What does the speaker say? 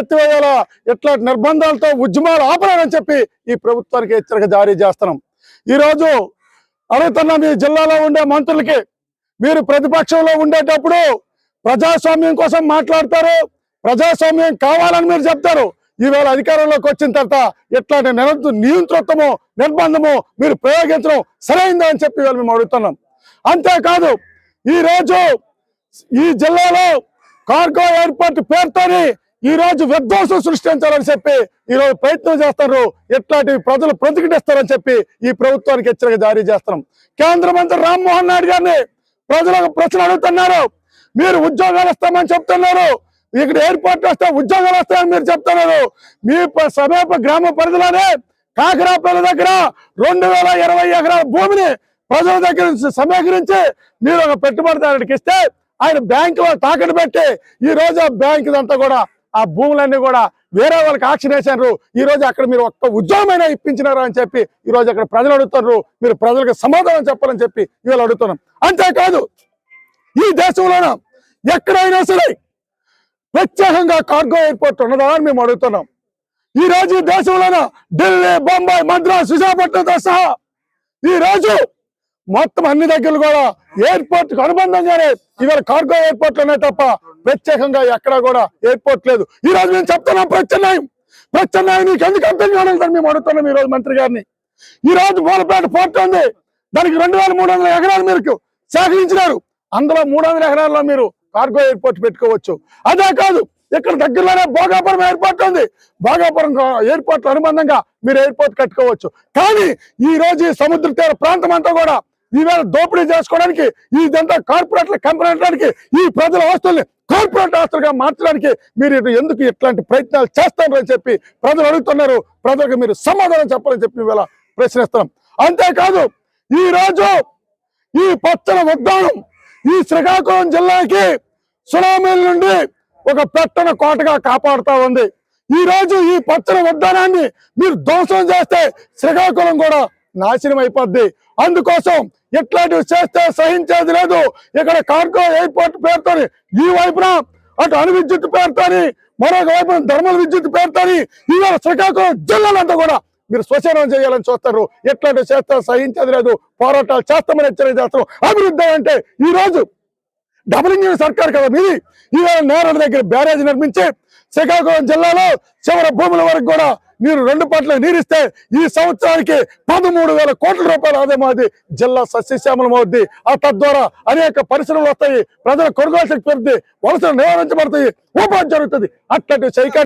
ఎత్తివేయాలా? ఇట్లా నిర్బంధాలతో ఉద్యమాలు ఆపరాలని చెప్పి ఈ ప్రభుత్వానికి హెచ్చరిక జారీ చేస్తున్నాం. ఈ రోజు అడుగుతున్న మీ జిల్లాలో ఉండే మంత్రులకి మీరు ప్రతిపక్షంలో ఉండేటప్పుడు ప్రజాస్వామ్యం కోసం మాట్లాడతారు. ప్రజాస్వామ్యం కావాలని మీరు చెప్తారు. ఈవేళ అధికారంలోకి వచ్చిన తర్వాత ఇట్లాంటి నిర నియంతృత్వము నిర్బంధము మీరు ప్రయోగించడం సరైందా అని చెప్పి వాళ్ళు మేము అడుగుతున్నాం. అంతేకాదు ఈ రోజు ఈ జిల్లాలో కార్గో ఎయిర్పోర్ట్ పేరుతోని ఈ రోజు విధ్వంసం సృష్టించాలని చెప్పి ఈ రోజు ప్రయత్నం చేస్తారు. ఇట్లాంటి ప్రజలు ప్రతిఘటిస్తారని చెప్పి ఈ ప్రభుత్వానికి హెచ్చరిక జారీ చేస్తున్నాం. కేంద్ర మంత్రి రామ్మోహన్ నాయుడు గారిని ప్రజలకు ప్రశ్న అడుగుతున్నారు. మీరు ఉద్యోగాలు ఇస్తామని చెప్తున్నారు. ఇక్కడ ఎయిర్పోర్ట్ వస్తే ఉద్యోగాలు వస్తాయని మీరు చెప్తున్నారు. మీ సమీప గ్రామ పరిధిలోనే కాకరాపల్లి దగ్గర రెండు వేల ఇరవై ఎకరాల భూమిని ప్రజల దగ్గర నుంచి సమీకరించి మీరు ఒక పెట్టుబడిదారుడికి ఇస్తే ఆయన బ్యాంకులో తాకట్టు పెట్టి ఈ రోజు ఆ బ్యాంక్ అంతా కూడా ఆ భూములన్నీ కూడా వేరే వాళ్ళకి ఆక్షన్ వేశారు. ఈ రోజు అక్కడ మీరు ఒక్క ఉద్యోగమైనా ఇప్పించినారు అని చెప్పి ఈ రోజు అక్కడ ప్రజలు అడుగుతున్నారు. మీరు ప్రజలకు సమాధానం చెప్పాలని చెప్పి ఇవాళ అడుగుతున్నాం. అంతేకాదు ఈ దేశంలోన ఎక్కడైనా సరే ప్రత్యేకంగా కార్గో ఎయిర్పోర్ట్ ఉన్నదా అని మేము అడుగుతున్నాం. ఈ రోజు దేశంలోన ఢిల్లీ బొంబాయి మద్రాస్ విశాఖపట్నంతో సహా ఈ రోజు మొత్తం అన్ని దగ్గరలు కూడా ఎయిర్పోర్ట్కు అనుబంధంగానే ఇవాళ కార్గో ఎయిర్పోర్ట్ తప్ప ప్రత్యేకంగా ఎక్కడా కూడా ఎయిర్పోర్ట్ లేదు. ఈ రోజు మేము చెప్తున్నాం ప్రత్యామ్నాయం. ప్రత్యామ్నాయం నీకు ఎందుకు అర్థం కావాలని మేము అడుగుతున్నాం ఈ రోజు మంత్రి గారిని. ఈ రోజు మూలపేట పోర్ట్ ఉంది. దానికి రెండు వేల మూడు వందల ఎకరాలు మీరు సేకరించినారు. అందులో మూడు వందల ఎకరాల్లో మీరు కార్గో ఎయిర్పోర్ట్ పెట్టుకోవచ్చు. అదే కాదు ఇక్కడ దగ్గరలోనే భోగాపురం ఎయిర్పోర్ట్ ఉంది. భోగాపురం ఎయిర్పోర్ట్ అనుబంధంగా మీరు ఎయిర్పోర్ట్ కట్టుకోవచ్చు. కానీ ఈ రోజు ఈ సముద్ర తీర ప్రాంతం అంతా కూడా ఈవేళ దోపిడీ చేసుకోవడానికి ఇదంతా కార్పొరేట్ల కంపెనీ ఈ ప్రజల వస్తువుల్ని కార్పొరేట్ ఆస్తులుగా మార్చడానికి మీరు ఎందుకు ఇట్లాంటి ప్రయత్నాలు చేస్తారని చెప్పి ప్రజలు అడుగుతున్నారు. ప్రజలకు మీరు సమాధానం చెప్పాలని చెప్పి ఇవాళ ప్రశ్నిస్తున్నాం. అంతేకాదు ఈ రోజు ఈ పచ్చని ఉద్దానం ఈ శ్రీకాకుళం జిల్లాకి సునామీల నుండి ఒక పెట్టన కోటగా కాపాడుతా ఉంది. ఈ రోజు ఈ పచ్చని ఉద్యానాన్ని మీరు ధ్వంసం చేస్తే శ్రీకాకుళం కూడా నాశనం అయిపోద్ది. అందుకోసం ఇట్లాంటివి చేస్తే సహించేది లేదు. ఇక్కడ కార్గో ఎయిర్పోర్ట్ పేరుతో ఈ వైపున అటు అణు విద్యుత్ పేరుతోని మరొక వైపున ధర్మల విద్యుత్ పేరుతోని ఇవాళ శ్రీకాకుళం జిల్లాలంతా కూడా మీరు స్వచ్ఛనం చేయాలని చూస్తారు. ఎట్లాంటి చేస్తే సహించేది లేదు. పోరాటాలు చేస్తామని హెచ్చరిక చేస్తారు. అభివృద్ధి అంటే ఈ రోజు డబుల్ ఇంజిన్ సర్కార్ కదా మీది. ఈవేళ నేరడు దగ్గర బ్యారేజ్ నిర్మించి శ్రీకాకుళం జిల్లాలో చివరి భూముల వరకు కూడా మీరు రెండు పట్ల నీరిస్తే ఈ సంవత్సరానికి పదమూడు వేల కోట్ల రూపాయల ఆదాయం అవుతుంది జిల్లా సస్యశ్యామలం అవుద్ది ఆ తద్వారా అనేక పరిశ్రమలు వస్తాయి. ప్రజల కొనుగోలు శక్తి పెరుగుతుంది వలసలు నివారించబడతాయి. ఉపాధి జరుగుతుంది. అట్లాంటి సైకా